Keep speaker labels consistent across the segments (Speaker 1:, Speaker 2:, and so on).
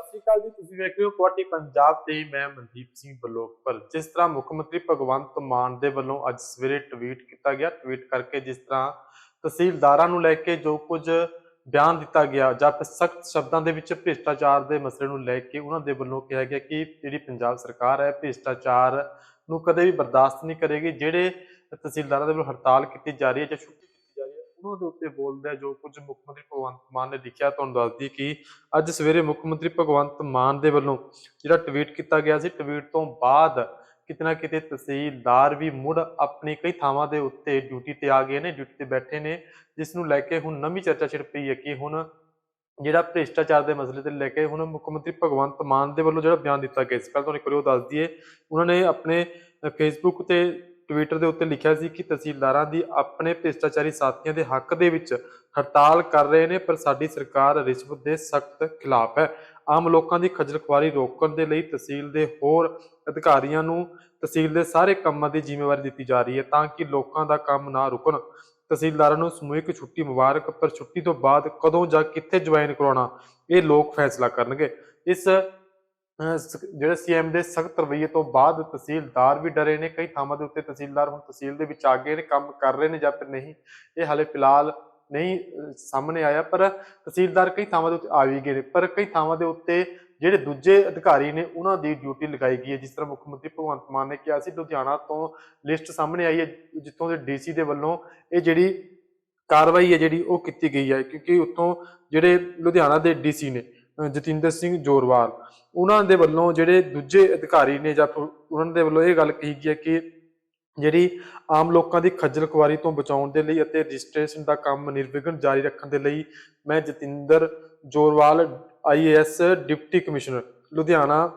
Speaker 1: ਸਤਿ ਸ਼੍ਰੀ ਅਕਾਲ ਜੀ, ਤੁਸੀਂ ਵੇਖ ਰਹੇ ਹੋ ਕੁਆਟੀ ਪੰਜਾਬ ਤੇ ਮੈਂ ਮਨਦੀਪ ਸਿੰਘ ਬਲੋਕਪੁਰ ਜਿਸ ਤਰ੍ਹਾਂ ਮੁੱਖ ਮੰਤਰੀ ਭਗਵੰਤ ਮਾਨ ਦੇ ਵੱਲੋਂ ਅੱਜ ਸਵੇਰੇ ਟਵੀਟ ਕੀਤਾ ਗਿਆ ਟਵੀਟ ਕਰਕੇ ਜਿਸ ਤਰ੍ਹਾਂ ਤਹਿਸੀਲਦਾਰਾਂ ਨੂੰ ਲੈ ਕੇ ਜੋ ਕੁਝ ਬਿਆਨ ਦਿੱਤਾ ਗਿਆ ਜਾਂ ਫਿਰ ਸਖਤ ਸ਼ਬਦਾਂ ਦੇ ਵਿੱਚ ਭ੍ਰਿਸ਼ਟਾਚਾਰ ਦੇ ਮਸਲੇ ਨੂੰ ਲੈ ਕੇ ਉਹਨਾਂ ਦੇ ਵੱਲੋਂ ਕਿਹਾ ਗਿਆ ਕਿ ਜਿਹੜੀ ਪੰਜਾਬ ਸਰਕਾਰ ਹੈ, ਭ੍ਰਿਸ਼ਟਾਚਾਰ ਨੂੰ ਕਦੇ ਵੀ ਬਰਦਾਸ਼ਤ ਨਹੀਂ ਕਰੇਗੀ, ਜਿਹੜੇ ਤਹਿਸੀਲਦਾਰਾਂ ਦੇ ਵੱਲੋਂ ਹੜਤਾਲ ਕੀਤੀ ਜਾ ਰਹੀ ਹੈ ਜਾਂ ਛੁੱਟੀ ਉਹਨਾਂ ਦੇ ਉੱਤੇ ਬੋਲਦਾ ਜੋ ਕੁਝ ਮੁੱਖ ਮੰਤਰੀ ਭਗਵੰਤ ਮਾਨ ਨੇ ਲਿਖਿਆ ਤੁਹਾਨੂੰ ਦੱਸ ਦਈਏ ਕਿ ਅੱਜ ਸਵੇਰੇ ਮੁੱਖ ਮੰਤਰੀ ਭਗਵੰਤ ਮਾਨ ਦੇ ਵੱਲੋਂ ਜਿਹੜਾ ਟਵੀਟ ਕੀਤਾ ਗਿਆ ਸੀ ਟਵੀਟ ਤੋਂ ਬਾਅਦ ਕਿਤੇ ਕਿਤੇ ਤਹਿਸੀਲਦਾਰ ਵੀ ਮੁੜ ਆਪਣੀ ਕਈ ਥਾਵਾਂ ਦੇ ਉੱਤੇ ਡਿਊਟੀ ਤੇ ਆ ਗਏ ਨੇ ਡਿਊਟੀ ਤੇ ਬੈਠੇ ਨੇ, ਜਿਸ ਨੂੰ ਲੈ ਕੇ ਹੁਣ ਨਵੀਂ ਚਰਚਾ ਛਿੜ ਪਈ ਹੈ ਕਿ ਹੁਣ ਜਿਹੜਾ ਭ੍ਰਿਸ਼ਟਾਚਾਰ ਦੇ ਮਸਲੇ ਤੇ ਲੈ ਕੇ ਹੁਣ ਮੁੱਖ ਮੰਤਰੀ ਭਗਵੰਤ ਮਾਨ ਦੇ ਵੱਲੋਂ ਜਿਹੜਾ ਬਿਆਨ ਦਿੱਤਾ ਗਿਆ ਸੀ। ਪਹਿਲਾਂ ਤੁਹਾਨੂੰ ਇੱਕ ਵਾਰੀ ਉਹ ਦੱਸ ਦਈਏ, ਉਹਨਾਂ ਨੇ ਆਪਣੇ ਫੇਸਬੁੱਕ ਤੇ ਟਵਿੱਟਰ ਦੇ ਉੱਤੇ ਲਿਖਿਆ ਸੀ ਕਿ ਤਹਿਸੀਲਦਾਰਾਂ ਦੀ ਆਪਣੇ ਭ੍ਰਿਸ਼ਟਾਚਾਰੀ ਸਾਥੀਆਂ ਦੇ ਹੱਕ ਦੇ ਵਿੱਚ ਹੜਤਾਲ ਕਰ ਰਹੇ ਨੇ, ਪਰ ਸਾਡੀ ਸਰਕਾਰ ਰਿਸ਼ਵਤ ਦੇ ਸਖਤ ਖਿਲਾਫ ਹੈ। ਆਮ ਲੋਕਾਂ ਦੀ ਖੱਜਲ ਖੁਆਰੀ ਰੋਕਣ ਦੇ ਲਈ ਤਹਿਸੀਲ ਦੇ ਹੋਰ ਅਧਿਕਾਰੀਆਂ ਨੂੰ ਤਹਿਸੀਲ ਦੇ ਸਾਰੇ ਕੰਮਾਂ ਦੀ ਜ਼ਿੰਮੇਵਾਰੀ ਦਿੱਤੀ ਜਾ ਰਹੀ ਹੈ ਤਾਂ ਕਿ ਲੋਕਾਂ ਦਾ ਕੰਮ ਨਾ ਰੁਕਣ। ਤਹਿਸੀਲਦਾਰਾਂ ਨੂੰ ਸਮੂਹਿਕ ਛੁੱਟੀ ਮੁਬਾਰਕ, ਪਰ ਛੁੱਟੀ ਤੋਂ ਬਾਅਦ ਕਦੋਂ ਜਾਂ ਕਿੱਥੇ ਜੁਆਇਨ ਕਰਾਉਣਾ, ਇਹ ਲੋਕ ਫੈਸਲਾ ਕਰਨਗੇ। ਇਸ ਜਿਹੜੇ ਸੀਐਮ ਦੇ ਸਖਤ ਰਵੱਈਏ ਤੋਂ ਬਾਅਦ ਤਹਿਸੀਲਦਾਰ ਵੀ ਡਰੇ ਨੇ, ਕਈ ਥਾਵਾਂ ਦੇ ਉੱਤੇ ਤਹਿਸੀਲਦਾਰ ਹੁਣ ਤਹਿਸੀਲ ਦੇ ਵਿੱਚ ਆ ਗਏ ਨੇ, ਕੰਮ ਕਰ ਰਹੇ ਨੇ ਜਾਂ ਫਿਰ ਨਹੀਂ, ਇਹ ਹਾਲੇ ਫਿਲਹਾਲ ਨਹੀਂ ਸਾਹਮਣੇ ਆਇਆ, ਪਰ ਤਹਿਸੀਲਦਾਰ ਕਈ ਥਾਵਾਂ ਦੇ ਉੱਤੇ ਆ ਵੀ ਗਏ ਨੇ, ਪਰ ਕਈ ਥਾਵਾਂ ਦੇ ਉੱਤੇ ਜਿਹੜੇ ਦੂਜੇ ਅਧਿਕਾਰੀ ਨੇ, ਉਹਨਾਂ ਦੀ ਡਿਊਟੀ ਲਗਾਈ ਗਈ ਹੈ। ਜਿਸ ਤਰ੍ਹਾਂ ਮੁੱਖ ਮੰਤਰੀ ਭਗਵੰਤ ਮਾਨ ਨੇ ਕਿਹਾ ਸੀ, ਲੁਧਿਆਣਾ ਤੋਂ ਲਿਸਟ ਸਾਹਮਣੇ ਆਈ ਹੈ, ਜਿੱਥੋਂ ਦੇ ਡੀਸੀ ਦੇ ਵੱਲੋਂ ਇਹ ਜਿਹੜੀ ਕਾਰਵਾਈ ਹੈ ਜਿਹੜੀ ਉਹ ਕੀਤੀ ਗਈ ਹੈ, ਕਿਉਂਕਿ ਉੱਥੋਂ ਜਿਹੜੇ ਲੁਧਿਆਣਾ ਦੇ ਡੀਸੀ ਨੇ ਜਤਿੰਦਰ ਸਿੰਘ ਜੋਰਵਾਲ, ਉਹਨਾਂ ਦੇ ਵੱਲੋਂ ਜਿਹੜੇ ਦੂਜੇ ਅਧਿਕਾਰੀ ਨੇ ਜਾਂ ਫਿਰ ਉਹਨਾਂ ਦੇ ਵੱਲੋਂ ਇਹ ਗੱਲ ਕਹੀ ਗਈ ਹੈ ਕਿ ਜਿਹੜੀ ਆਮ ਲੋਕਾਂ ਦੀ ਖੱਜਲ ਖੁਆਰੀ ਤੋਂ ਬਚਾਉਣ ਦੇ ਲਈ ਅਤੇ ਰਜਿਸਟ੍ਰੇਸ਼ਨ ਦਾ ਕੰਮ ਨਿਰਵਿਘਨ ਜਾਰੀ ਰੱਖਣ ਦੇ ਲਈ ਮੈਂ Jatinder Jorwal IAS deputy commissioner, Ludhiana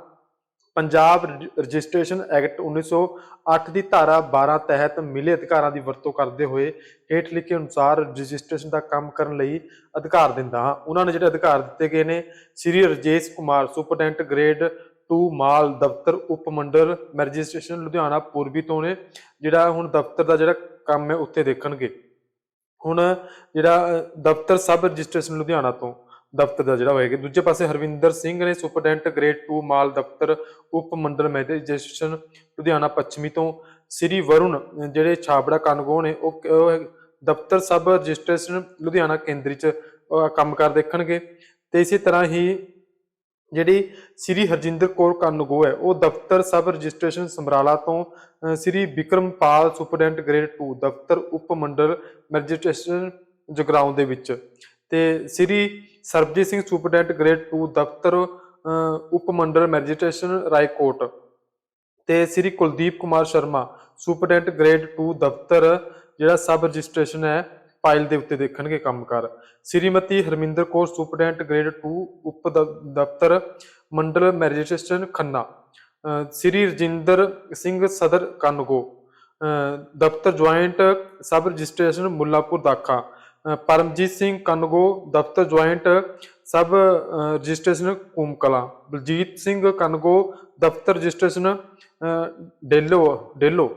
Speaker 1: Punjab registration act 1908 ਦੀ ਧਾਰਾ 12 ਤਹਿਤ ਮਿਲੇ ਅਧਿਕਾਰਾਂ ਦੀ ਵਰਤੋਂ ਕਰਦੇ ਹੋਏ ਹੇਠ ਲਿਖੇ ਅਨੁਸਾਰ ਰਜਿਸਟ੍ਰੇਸ਼ਨ ਦਾ ਕੰਮ ਕਰਨ ਲਈ ਅਧਿਕਾਰ ਦਿੰਦਾ ਹਾਂ। ਉਹਨਾਂ ਨੇ ਜਿਹੜੇ ਅਧਿਕਾਰ ਦਿੱਤੇ ਗਏ ਨੇ, ਸ੍ਰੀ ਰਜੇਸ਼ ਕੁਮਾਰ, ਸੁਪਰਡੈਂਟ ਗ੍ਰੇਡ 2 ਮਾਲ ਦਫ਼ਤਰ ਉਪ ਮੰਡਲ ਰਜਿਸਟ੍ਰੇਸ਼ਨ ਲੁਧਿਆਣਾ ਪੂਰਬੀ ਤੋਂ ਨੇ, ਜਿਹੜਾ ਹੁਣ ਦਫ਼ਤਰ ਦਾ ਜਿਹੜਾ ਕੰਮ ਹੈ ਉੱਥੇ ਦੇਖਣਗੇ। ਹੁਣ ਜਿਹੜਾ ਦਫ਼ਤਰ ਸਬ ਰਜਿਸਟ੍ਰੇਸ਼ਨ ਲੁਧਿਆਣਾ ਤੋਂ ਦਫ਼ਤਰ ਦਾ ਜਿਹੜਾ ਹੋਏਗਾ ਦੂਜੇ ਪਾਸੇ ਹਰਵਿੰਦਰ ਸਿੰਘ ਨੇ ਸੁਪਰਡੈਂਟ ਗ੍ਰੇਡ 2 ਮਾਲ ਦਫ਼ਤਰ ਉਪ ਮੰਡਲ ਮੈਜਿਸਟ੍ਰੇਸ਼ਨ ਲੁਧਿਆਣਾ ਪੱਛਮੀ ਤੋਂ ਸ੍ਰੀ ਵਰੁਣ, ਜਿਹੜੇ ਛਾਬੜਾ ਕਨਗੋ ਨੇ, ਉਹ ਦਫ਼ਤਰ ਸਬ ਰਜਿਸਟ੍ਰੇਸ਼ਨ ਲੁਧਿਆਣਾ ਕੇਂਦਰੀ ਚ ਕੰਮ ਕਰ ਦੇਖਣਗੇ। ਤੇ ਇਸੇ ਤਰ੍ਹਾਂ ਹੀ ਜਿਹੜੀ ਸ੍ਰੀ ਹਰਜਿੰਦਰ ਕੌਰ ਕਨਗੋ ਹੈ, ਉਹ ਦਫ਼ਤਰ ਸਬ ਰਜਿਸਟ੍ਰੇਸ਼ਨ ਸਮਰਾਲਾ ਤੋਂ ਸ੍ਰੀ ਵਿਕਰਮਪਾਲ ਸੁਪਰਡੈਂਟ ਗ੍ਰੇਡ 2 ਦਫ਼ਤਰ ਉਪ ਮੰਡਲ ਮੈਜਿਸਟ੍ਰੇਸ਼ਨ ਜਗਰਾਉਂ ਦੇ ਵਿੱਚ। ਤੇ ਸ੍ਰੀ ਸਰਬਜੀਤ ਸਿੰਘ ਸੁਪਰਡੈਂਟ ਗ੍ਰੇਡ 2 ਦਫ਼ਤਰ ਉਪ ਮੰਡਲ ਮੈਜਿਸਟ੍ਰੇਸ਼ਨ ਰਾਏਕੋਟ ਤੇ ਸ੍ਰੀ ਕੁਲਦੀਪ ਕੁਮਾਰ ਸ਼ਰਮਾ, ਸੁਪਰਡੈਂਟ ਗ੍ਰੇਡ 2 ਦਫ਼ਤਰ, ਜਿਹੜਾ ਸਬ ਰਜਿਸਟ੍ਰੇਸ਼ਨ ਹੈ, ਫਾਈਲ ਦੇ ਉੱਤੇ ਦੇਖਣਗੇ ਕੰਮਕਾਰ ਸ੍ਰੀਮਤੀ ਹਰਮਿੰਦਰ ਕੌਰ, ਸੁਪਰਡੈਂਟ ਗ੍ਰੇਡ 2 ਉਪ ਦ- ਦਫ਼ਤਰ, ਮੰਡਲ ਮੈਜਿਸਟ੍ਰੇਸ਼ਨ ਖੰਨਾ ਸ੍ਰੀ ਰਜਿੰਦਰ ਸਿੰਘ ਸਦਰ ਕਨਗੋ ਦਫ਼ਤਰ joint sub registration Mullanpur Dakha Paramjit Singh ਕਨਗੋ, ਦਫ਼ਤਰ ਜੁਆਇੰਟ, ਸਬ ਰਜਿਸਟ੍ਰੇਸ਼ਨ ਕੂਮਕਲਾ। ਬਲਜੀਤ ਸਿੰਘ ਕਨਗੋ, ਦਫ਼ਤਰ ਰਜਿਸਟ੍ਰੇਸ਼ਨ ਡੇਲੋ ਡੇਲੋ।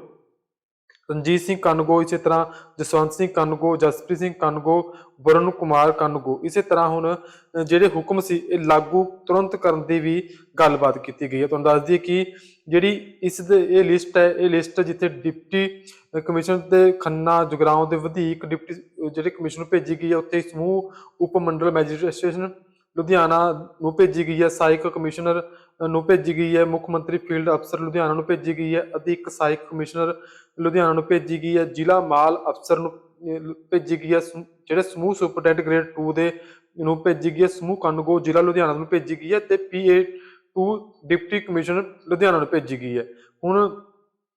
Speaker 1: ਰਣਜੀਤ ਸਿੰਘ ਕੰਨਗੋ ਇਸੇ ਤਰ੍ਹਾਂ, ਜਸਵੰਤ ਸਿੰਘ ਕੰਨਗੋ, ਜਸਪ੍ਰੀਤ ਸਿੰਘ ਕੰਨਗੋ, ਵਰੁਣ ਕੁਮਾਰ ਕੰਨਗੋ, ਇਸੇ ਤਰ੍ਹਾਂ ਹੁਣ ਜਿਹੜੇ ਹੁਕਮ ਸੀ, ਇਹ ਲਾਗੂ ਤੁਰੰਤ ਕਰਨ ਦੀ ਵੀ ਗੱਲਬਾਤ ਕੀਤੀ ਗਈ ਹੈ। ਤੁਹਾਨੂੰ ਦੱਸ ਦਈਏ ਕਿ ਜਿਹੜੀ ਇਸ ਦੇ, ਇਹ ਲਿਸਟ ਹੈ, ਇਹ ਲਿਸਟ ਜਿੱਥੇ ਡਿਪਟੀ ਕਮਿਸ਼ਨਰ ਦੇ ਖੰਨਾ ਜੁਗਰਾਉਂ ਦੇ ਵਧੀਕ ਡਿਪਟੀ, ਅਹ, ਜਿਹੜੇ ਕਮਿਸ਼ਨਰ ਭੇਜੀ ਗਈ ਹੈ, ਉੱਥੇ ਸਮੂਹ ਉਪ ਮੰਡਲ ਮੈਜਿਸਟ੍ਰੇਸ਼ਨ ਲੁਧਿਆਣਾ ਨੂੰ ਭੇਜੀ ਗਈ ਹੈ, ਸਹਾਇਕ ਕਮਿਸ਼ਨਰ ਨੂੰ ਭੇਜੀ ਗਈ ਹੈ, ਮੁੱਖ ਮੰਤਰੀ ਫੀਲਡ ਅਫਸਰ ਲੁਧਿਆਣਾ ਨੂੰ ਭੇਜੀ ਗਈ ਹੈ ਅਧਿਕ ਸਹਾਇਕ ਕਮਿਸ਼ਨਰ ਲੁਧਿਆਣਾ ਨੂੰ ਭੇਜੀ ਗਈ ਹੈ, ਜ਼ਿਲ੍ਹਾ ਮਾਲ ਅਫਸਰ ਨੂੰ ਭੇਜੀ ਗਈ ਹੈ, ਸਮੂ- ਜਿਹੜੇ ਸਮੂਹ ਸੁਪਰਡੈਂਟ ਗ੍ਰੇਡ 2 ਦੇ ਨੂੰ ਭੇਜੀ ਗਈ ਹੈ, ਸਮੂਹ ਕਾਨੂੰਗੋ ਜ਼ਿਲ੍ਹਾ ਲੁਧਿਆਣਾ ਨੂੰ ਭੇਜੀ ਗਈ ਹੈ ਤੇ ਪੀਏ 2 ਡਿਪਟੀ ਕਮਿਸ਼ਨਰ ਲੁਧਿਆਣਾ ਨੂੰ ਭੇਜੀ ਗਈ ਹੈ। ਹੁਣ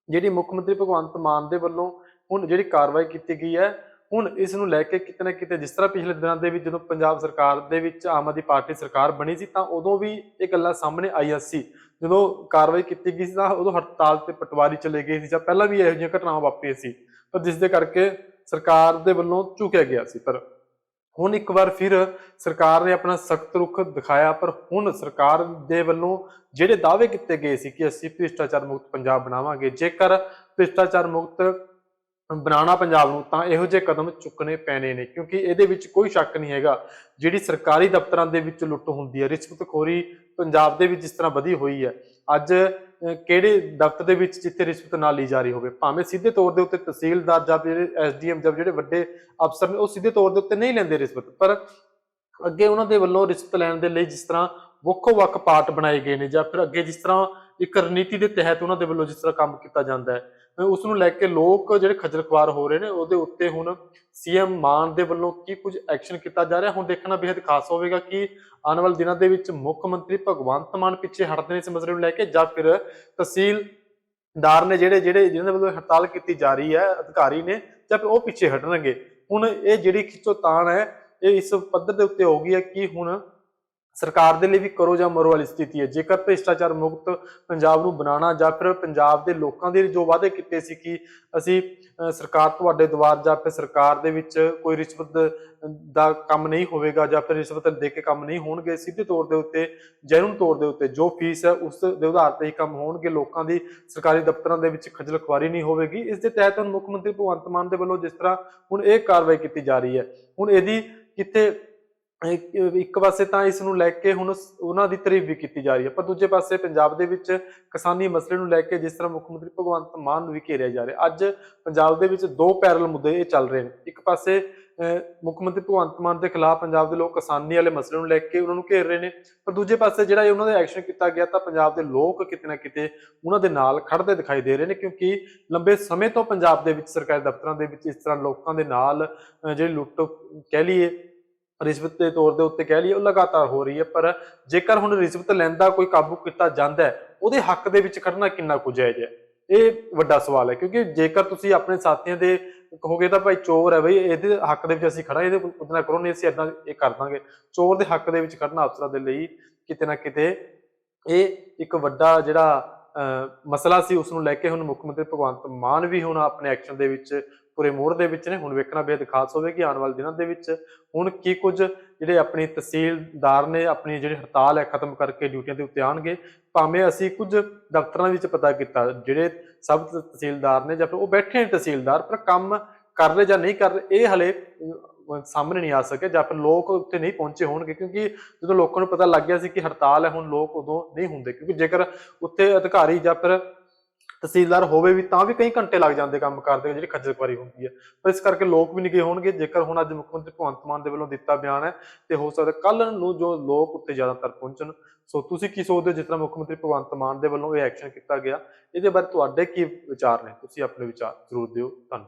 Speaker 1: ਜਿਹੜੀ ਮੁੱਖ ਮੰਤਰੀ ਭਗਵੰਤ ਮਾਨ ਦੇ ਵੱਲੋਂ ਹੁਣ ਜਿਹੜੀ ਕਾਰਵਾਈ ਕੀਤੀ ਗਈ ਹੈ ਹੁਣ ਇਸ ਨੂੰ ਲੈ ਕੇ ਕਿਤੇ ਨਾ ਕਿਤੇ ਜਿਸ ਤਰ੍ਹਾਂ ਪਿਛਲੇ ਦਿਨਾਂ ਦੇ ਵਿੱਚ ਜਦੋਂ ਪੰਜਾਬ ਸਰਕਾਰ ਦੇ ਵਿੱਚ ਆਮ ਆਦਮੀ ਪਾਰਟੀ ਸਰਕਾਰ ਬਣੀ ਸੀ ਤਾਂ ਉਦੋਂ ਵੀ ਇਹ ਗੱਲਾਂ ਸਾਹਮਣੇ ਆਈਆਂ ਸੀ। ਜਦੋਂ ਕਾਰਵਾਈ ਕੀਤੀ ਗਈ ਸੀ ਤਾਂ ਉਦੋਂ ਹੜਤਾਲ ਤੇ ਪਟਵਾਰੀ ਚਲੇ ਗਏ ਸੀ ਜਾਂ ਪਹਿਲਾਂ ਵੀ ਇਹੋ ਜਿਹੀਆਂ ਘਟਨਾਵਾਂ ਵਾਪਰੀਆਂ ਸੀ, ਪਰ ਜਿਸ ਦੇ ਕਰਕੇ ਸਰਕਾਰ ਦੇ ਵੱਲੋਂ ਝੁਕਿਆ ਗਿਆ ਸੀ। ਪਰ ਹੁਣ ਇੱਕ ਵਾਰ ਫਿਰ ਸਰਕਾਰ ਨੇ ਆਪਣਾ ਸਖਤ ਰੁਖ ਦਿਖਾਇਆ, ਪਰ ਹੁਣ ਸਰਕਾਰ ਦੇ ਵੱਲੋਂ ਜਿਹੜੇ ਦਾਅਵੇ ਕੀਤੇ ਗਏ ਸੀ ਕਿ ਅਸੀਂ ਭ੍ਰਿਸ਼ਟਾਚਾਰ ਮੁਕਤ ਪੰਜਾਬ ਬਣਾਵਾਂਗੇ, ਜੇਕਰ ਭ੍ਰਿਸ਼ਟਾਚਾਰ ਮੁਕਤ ਬਣਾਉਣਾ ਪੰਜਾਬ ਨੂੰ ਤਾਂ ਇਹੋ ਜਿਹੇ ਕਦਮ ਚੁੱਕਣੇ ਪੈਣੇ ਨੇ, ਕਿਉਂਕਿ ਇਹਦੇ ਵਿੱਚ ਕੋਈ ਸ਼ੱਕ ਨਹੀਂ ਹੈਗਾ। ਜਿਹੜੀ ਸਰਕਾਰੀ ਦਫ਼ਤਰਾਂ ਦੇ ਵਿੱਚ ਲੁੱਟ ਹੁੰਦੀ ਹੈ, ਰਿਸ਼ਵਤਖੋਰੀ ਪੰਜਾਬ ਦੇ ਵਿੱਚ ਜਿਸ ਤਰ੍ਹਾਂ ਵਧੀ ਹੋਈ ਹੈ, ਅੱਜ ਕਿਹੜੇ ਦਫ਼ਤਰ ਦੇ ਵਿੱਚ ਜਿੱਥੇ ਰਿਸ਼ਵਤ ਨਾ ਲਈ ਜਾ ਰਹੀ ਹੋਵੇ? ਭਾਵੇਂ ਸਿੱਧੇ ਤੌਰ ਦੇ ਉੱਤੇ ਤਹਿਸੀਲਦਾਰ ਜਾਂ ਜਿਹੜੇ ਐਸਡੀਐਮ ਜਾਂ ਜਿਹੜੇ ਵੱਡੇ ਅਫਸਰ ਨੇ, ਉਹ ਸਿੱਧੇ ਤੌਰ ਦੇ ਉੱਤੇ ਨਹੀਂ ਲੈਂਦੇ ਰਿਸ਼ਵਤ, ਪਰ ਅੱਗੇ ਉਹਨਾਂ ਦੇ ਵੱਲੋਂ ਰਿਸ਼ਵਤ ਲੈਣ ਦੇ ਲਈ ਜਿਸ ਤਰ੍ਹਾਂ ਵੱਖੋ ਵੱਖ ਪਾਰਟ ਬਣਾਏ ਗਏ ਨੇ ਜਾਂ ਫਿਰ ਅੱਗੇ ਜਿਸ ਤਰ੍ਹਾਂ ਇੱਕ ਰਣਨੀਤੀ ਦੇ ਤਹਿਤ ਉਹਨਾਂ ਦੇ ਵੱਲੋਂ ਜਿਸ ਤਰ੍ਹਾਂ ਕੰਮ ਕੀਤਾ ਜਾਂਦਾ ਹੈ। ਉਸ ਨੂੰ ਲੈ ਕੇ ਲੋਕ ਜਿਹੜੇ ਖੱਜਲ ਖੁਆਰ ਹੋ ਰਹੇ ਨੇ, ਉਹਦੇ ਉੱਤੇ ਹੁਣ ਸੀਐਮ ਮਾਨ ਦੇ ਵੱਲੋਂ ਕੀ ਕੁਝ ਐਕਸ਼ਨ ਕੀਤਾ ਜਾ ਰਿਹਾ? ਹੁਣ ਦੇਖਣਾ ਬੇहद ਖਾਸ ਹੋਵੇਗਾ ਕਿ ਆਉਣ ਵਾਲੇ ਦਿਨਾਂ ਦੇ ਵਿੱਚ ਮੁੱਖ ਮੰਤਰੀ ਭਗਵੰਤ ਮਾਨ ਪਿੱਛੇ ਹਟਦੇ ਨੇ ਇਸ ਮਸਲੇ ਨੂੰ ਲੈ ਕੇ, ਜਾਂ ਫਿਰ ਤਹਿਸੀਲਦਾਰ ਨੇ ਜਿਹੜੇ ਜਿਹੜੇ, ਜਿਹਨਾਂ ਦੇ ਵੱਲੋਂ ਹੜਤਾਲ ਕੀਤੀ ਜਾ ਰਹੀ ਹੈ, ਅਧਿਕਾਰੀ ਨੇ, ਜਾਂ ਫਿਰ ਉਹ ਪਿੱਛੇ ਹਟਣਗੇ। ਹੁਣ ਇਹ ਜਿਹੜੀ ਖਿੱਚੋਤਾਣ ਹੈ, ਇਹ ਇਸ ਪੱਧਰ ਦੇ ਉੱਤੇ ਹੋ ਗਈ ਹੈ ਕਿ ਹੁਣ ਸਰਕਾਰ ਦੇ ਲਈ ਵੀ ਕਰੋ ਜਾਂ ਮਰੋ ਵਾਲੀ ਸਥਿਤੀ ਹੈ। ਜੇਕਰ ਭ੍ਰਿਸ਼ਟਾਚਾਰ ਮੁਕਤ ਪੰਜਾਬ ਨੂੰ ਬਣਾਉਣਾ ਜਾਂ ਫਿਰ ਪੰਜਾਬ ਦੇ ਲੋਕਾਂ ਦੇ ਜੋ ਵਾਅਦੇ ਕੀਤੇ ਸੀ ਕਿ ਅਸੀਂ ਸਰਕਾਰ ਤੁਹਾਡੇ ਦੁਆਰ ਜਾਂ ਫਿਰ ਸਰਕਾਰ ਦੇ ਵਿੱਚ ਕੋਈ ਰਿਸ਼ਵਤ ਦਾ ਕੰਮ ਨਹੀਂ ਹੋਵੇਗਾ ਜਾਂ ਫਿਰ ਰਿਸ਼ਵਤ ਦੇ ਕੇ ਕੰਮ ਨਹੀਂ ਹੋਣਗੇ, ਸਿੱਧੇ ਤੌਰ ਦੇ ਉੱਤੇ ਜੈਨੂਨ ਤੌਰ ਦੇ ਉੱਤੇ ਜੋ ਫੀਸ ਹੈ ਉਸ ਦੇ ਉਧਾਰ ਤੇ ਹੀ ਕੰਮ ਹੋਣਗੇ। ਲੋਕਾਂ ਦੀ ਸਰਕਾਰੀ ਦਫ਼ਤਰਾਂ ਦੇ ਵਿੱਚ ਖੱਜਲ ਖੁਆਰੀ ਨਹੀਂ ਹੋਵੇਗੀ। ਇਸ ਦੇ ਤਹਿਤ ਮੁੱਖ ਮੰਤਰੀ ਭਗਵੰਤ ਮਾਨ ਦੇ ਵੱਲੋਂ ਜਿਸ ਤਰ੍ਹਾਂ ਹੁਣ ਇਹ ਕਾਰਵਾਈ ਕੀਤੀ ਜਾ ਰਹੀ ਹੈ, ਹੁਣ ਇਹਦੀ ਕਿਤੇ ਇੱਕ ਪਾਸੇ ਤਾਂ ਇਸ ਨੂੰ ਲੈ ਕੇ ਹੁਣ ਉਹਨਾਂ ਦੀ ਤਾਰੀਫ ਵੀ ਕੀਤੀ ਜਾ ਰਹੀ ਹੈ, ਪਰ ਦੂਜੇ ਪਾਸੇ ਪੰਜਾਬ ਦੇ ਵਿੱਚ ਕਿਸਾਨੀ ਮਸਲੇ ਨੂੰ ਲੈ ਕੇ ਜਿਸ ਤਰ੍ਹਾਂ ਮੁੱਖ ਮੰਤਰੀ ਭਗਵੰਤ ਮਾਨ ਨੂੰ ਵੀ ਘੇਰਿਆ ਜਾ ਰਿਹਾ, ਅੱਜ ਪੰਜਾਬ ਦੇ ਵਿੱਚ ਦੋ ਪੈਰਲ ਮੁੱਦੇ ਇਹ ਚੱਲ ਰਹੇ ਨੇ, ਇੱਕ ਪਾਸੇ ਮੁੱਖ ਮੰਤਰੀ ਭਗਵੰਤ ਮਾਨ ਦੇ ਖਿਲਾਫ ਪੰਜਾਬ ਦੇ ਲੋਕ ਕਿਸਾਨੀ ਵਾਲੇ ਮਸਲੇ ਨੂੰ ਲੈ ਕੇ ਉਹਨਾਂ ਨੂੰ ਘੇਰ ਰਹੇ ਨੇ, ਪਰ ਦੂਜੇ ਪਾਸੇ ਜਿਹੜਾ ਇਹ ਉਹਨਾਂ ਦਾ ਐਕਸ਼ਨ ਕੀਤਾ ਗਿਆ ਤਾਂ ਪੰਜਾਬ ਦੇ ਲੋਕ ਕਿਤੇ ਨਾ ਕਿਤੇ ਉਹਨਾਂ ਦੇ ਨਾਲ ਖੜਦੇ ਦਿਖਾਈ ਦੇ ਰਹੇ ਨੇ, ਕਿਉਂਕਿ ਲੰਬੇ ਸਮੇਂ ਤੋਂ ਪੰਜਾਬ ਦੇ ਵਿੱਚ ਸਰਕਾਰੀ ਦਫ਼ਤਰਾਂ ਦੇ ਵਿੱਚ ਇਸ ਤਰ੍ਹਾਂ ਲੋਕਾਂ ਦੇ ਨਾਲ ਜਿਹੜੀ ਲੁੱਟ ਕਹਿ ਲਈਏ ਰਿਸ਼ਵਤ ਦੇ ਤੌਰ ਦੇ ਉੱਤੇ ਕਹਿ ਲਈਏ ਉਹ ਲਗਾਤਾਰ ਹੋ ਰਹੀ ਹੈ ਪਰ ਜੇਕਰ ਹੁਣ ਰਿਸ਼ਵਤ ਲੈਂਦਾ ਕੋਈ ਕਾਬੂ ਕੀਤਾ ਜਾਂਦਾ ਹੈ ਉਹਦੇ ਹੱਕ ਦੇ ਵਿੱਚ ਖੜਨਾ ਕਿੰਨਾ ਕੁ ਜਾਇਜ਼ ਹੈ? ਇਹ ਵੱਡਾ ਸਵਾਲ ਹੈ ਕਿਉਂਕਿ ਜੇਕਰ ਤੁਸੀਂ ਆਪਣੇ ਸਾਥੀਆਂ ਦੇ ਕਹੋਗੇ ਤਾਂ ਭਾਈ ਚੋਰ ਹੈ ਬਈ ਇਹਦੇ ਹੱਕ ਦੇ ਵਿੱਚ ਅਸੀਂ ਖੜਾ ਇਹਦੇ ਕੁਝ ਨਾ ਕਰੋ ਨਹੀਂ ਅਸੀਂ ਇਦਾਂ ਇਹ ਕਰ ਦਾਂਗੇ। ਚੋਰ ਦੇ ਹੱਕ ਦੇ ਵਿੱਚ ਖੜਨਾ ਅਫਸਰਾਂ ਦੇ ਲਈ ਕਿਤੇ ਨਾ ਕਿਤੇ ਇਹ ਇੱਕ ਵੱਡਾ ਜਿਹੜਾ ਅਹ, ਮਸਲਾ ਸੀ ਉਸ ਨੂੰ ਲੈ ਕੇ ਹੁਣ ਮੁੱਖ ਮੰਤਰੀ ਭਗਵੰਤ ਮਾਨ ਵੀ ਹੁਣ ਆਪਣੇ ਐਕਸ਼ਨ ਦੇ ਵਿੱਚ ਪੂਰੇ ਮੋੜ ਦੇ ਵਿੱਚ ਨੇ। ਹੁਣ ਵੇਖਣਾ ਬੇहद ਖਾਸ ਹੋਵੇਗੀ ਆਉਣ ਵਾਲੇ ਦਿਨਾਂ ਦੇ ਵਿੱਚ ਹੁਣ ਕੀ ਕੁਝ ਜਿਹੜੇ ਆਪਣੀ ਤਹਿਸੀਲਦਾਰ ਨੇ, ਆਪਣੀ ਜਿਹੜੀ ਹੜਤਾਲ ਹੈ, ਖਤਮ ਕਰਕੇ ਡਿਊਟੀਆਂ ਦੇ ਉੱਤੇ ਆਣਗੇ ਭਾਵੇਂ ਅਸੀਂ ਕੁਝ ਦਫ਼ਤਰਾਂ ਵਿੱਚ ਪਤਾ ਕੀਤਾ, ਜਿਹੜੇ ਸਭ ਤਹਿਸੀਲਦਾਰ ਨੇ ਜਾਂ ਫਿਰ ਉਹ ਬੈਠੇ ਨੇ ਤਹਿਸੀਲਦਾਰ, ਪਰ ਕੰਮ ਕਰ ਰਹੇ ਜਾਂ ਨਹੀਂ ਕਰ ਰਹੇ, ਇਹ ਹਲੇ ਸਾਹਮਣੇ ਨਹੀਂ ਆ ਸਕੇ ਜਾਂ ਫਿਰ ਲੋਕ ਉੱਥੇ ਨਹੀਂ ਪਹੁੰਚੇ ਹੋਣਗੇ। ਕਿਉਂਕਿ ਜਦੋਂ ਲੋਕਾਂ ਨੂੰ ਪਤਾ ਲੱਗ ਗਿਆ ਸੀ ਕਿ ਹੜਤਾਲ ਹੈ, ਹੁਣ ਲੋਕ ਉਦੋਂ ਨਹੀਂ ਹੁੰਦੇ। ਕਿਉਂਕਿ ਜੇਕਰ ਉੱਥੇ ਅਧਿਕਾਰੀ ਜਾਂ ਫਿਰ ਤਹਿਸੀਲਦਾਰ ਹੋਵੇ ਵੀ ਤਾਂ ਵੀ ਕਈ ਘੰਟੇ ਲੱਗ ਜਾਂਦੇ ਕੰਮ ਕਰਦੇ ਜਿਹੜੀ ਖੱਜਲ ਖੁਆਰੀ ਹੁੰਦੀ ਹੈ। ਪਰ ਇਸ ਕਰਕੇ ਲੋਕ ਵੀ ਨਹੀਂ ਹੋਣਗੇ। ਜੇਕਰ ਹੁਣ ਅੱਜ ਮੁੱਖ ਮੰਤਰੀ ਭਗਵੰਤ ਮਾਨ ਦੇ ਵੱਲੋਂ ਦਿੱਤਾ ਬਿਆਨ ਹੈ, ਤੇ ਹੋ ਸਕਦਾ ਕੱਲ ਨੂੰ ਜੋ ਲੋਕ ਉੱਤੇ ਜ਼ਿਆਦਾਤਰ ਪਹੁੰਚਣ। ਸੋ ਤੁਸੀਂ ਕੀ ਸੋਚਦੇ ਹੋ, ਜਿਸ ਤਰ੍ਹਾਂ ਮੁੱਖ ਮੰਤਰੀ ਭਗਵੰਤ ਮਾਨ ਦੇ ਵੱਲੋਂ ਇਹ ਐਕਸ਼ਨ ਕੀਤਾ ਗਿਆ, ਇਹਦੇ ਬਾਰੇ ਤੁਹਾਡੇ ਕੀ ਵਿਚਾਰ ਨੇ? ਤੁਸੀਂ ਆਪਣੇ ਵਿਚਾਰ ਜ਼ਰੂਰ ਦਿਓ। ਧੰਨਵਾਦ।